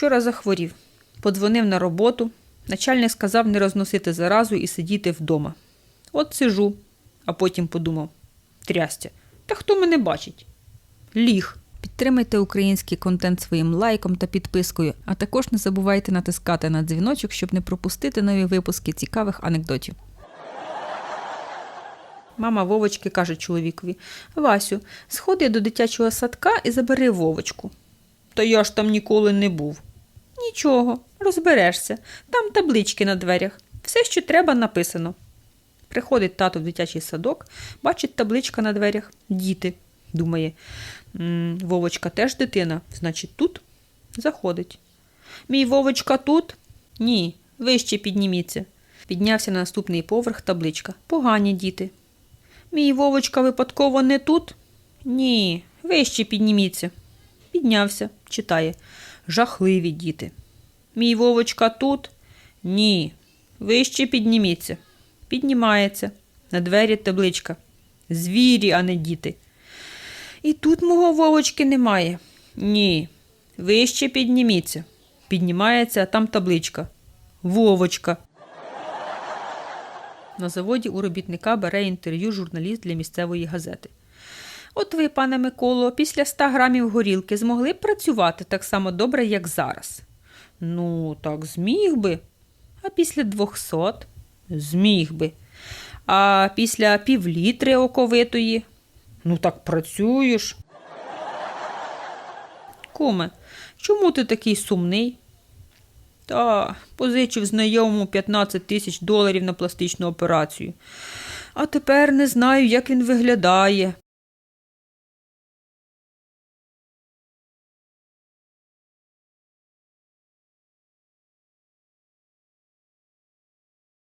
Вчора захворів. Подзвонив на роботу. Начальник сказав не розносити заразу і сидіти вдома. От сижу, а потім подумав: трястя, та хто мене бачить? Ліг. Підтримайте український контент своїм лайком та підпискою, а також не забувайте натискати на дзвіночок, щоб не пропустити нові випуски цікавих анекдотів. Мама Вовочки каже чоловікові: Васю, сходи до дитячого садка і забери Вовочку. Та я ж там ніколи не був. Нічого, розберешся. Там таблички на дверях. Все, що треба, написано. Приходить тато в дитячий садок, бачить табличка на дверях. Діти. Думає, Вовочка теж дитина, значить, тут заходить. Мій Вовочка тут? Ні, вище підніміться. Піднявся на наступний поверх табличка. Погані діти. Мій Вовочка випадково не тут? Ні, вище підніміться. Піднявся, читає. Жахливі діти. Мій Вовочка тут? Ні. Вище підніміться. Піднімається. На двері табличка. Звірі, а не діти. І тут мого Вовочки немає. Ні. Вище підніміться. Піднімається, а там табличка. Вовочка. На заводі у робітника бере інтерв'ю журналіст для місцевої газети. От ви, пане Миколо, після 100 грамів горілки змогли б працювати так само добре, як зараз? Ну, так зміг би. А після 200? Зміг би. А після півлітри оковитої? Ну, так працюєш. Куме, чому ти такий сумний? Та позичив знайомому 15 тисяч доларів на пластичну операцію. А тепер не знаю, як він виглядає.